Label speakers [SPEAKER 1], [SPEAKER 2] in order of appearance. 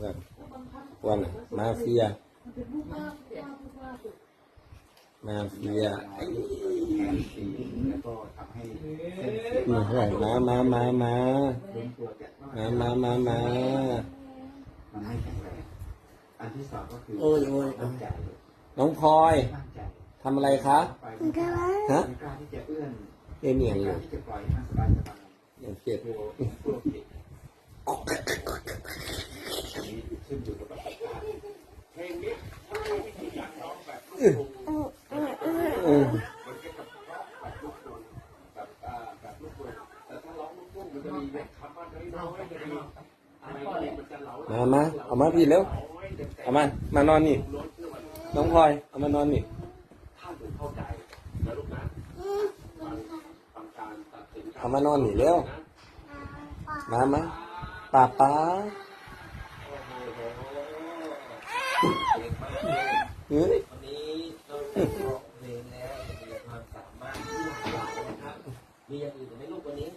[SPEAKER 1] แบบวันมาเฟีย มาเฟียไอ้
[SPEAKER 2] แล้วก็ทำให้เส้นเสีย
[SPEAKER 1] นี่เท่าไหร่มามามามา
[SPEAKER 2] ล้มตัวแต่
[SPEAKER 1] มามามามา
[SPEAKER 2] มันไม่แข็งแรงอันที่สองก็คือ
[SPEAKER 1] โอ้ยโอ้ย
[SPEAKER 2] ตั้งใจ
[SPEAKER 1] น้องพลอย
[SPEAKER 2] ตั้งใจ
[SPEAKER 1] ทำอะไรคะ
[SPEAKER 2] ไปไม่กล้า
[SPEAKER 1] ฮะ
[SPEAKER 2] ไม่กล้าที่จะเอื้อน
[SPEAKER 1] เอ็นเอียง
[SPEAKER 2] ไม่
[SPEAKER 1] อก
[SPEAKER 2] ล้า
[SPEAKER 1] ยู่
[SPEAKER 2] ที่จะปล่อยให้มันสบายสบาย
[SPEAKER 1] อย่างเจ็บ
[SPEAKER 2] กลัวกลัวผิดอันนี้ ขึ้นอยู่กับประสบการณ์เพลงนี้ถ้าไม่วิธีการร้องแบบลูกกรุง
[SPEAKER 1] มั
[SPEAKER 2] นก็กับร้องแบบลูกกรุงแบบอ่าแบบลูกกรุงแต่ถ้าร้องลูกทุ่งมันจะมีคำว่าน้อยๆจะมีอะไรที่มันจะเหลา
[SPEAKER 1] มามา เอามาพี่เร็ว เอามา มานอนนี่น้องพลอย เอามานอนนี่
[SPEAKER 2] ถ้าหนูเข้าใจนะลูกนะฟังฟังการตัดสิน
[SPEAKER 1] เอามานอนนี่เร็วมามาป้าป้า เฮ้ย
[SPEAKER 3] วันนี้เรากร้องเพลงแล้วมีความสามารถที่หลากหลายนะครับ มีอย่างอื่นไหมลูกวันนี้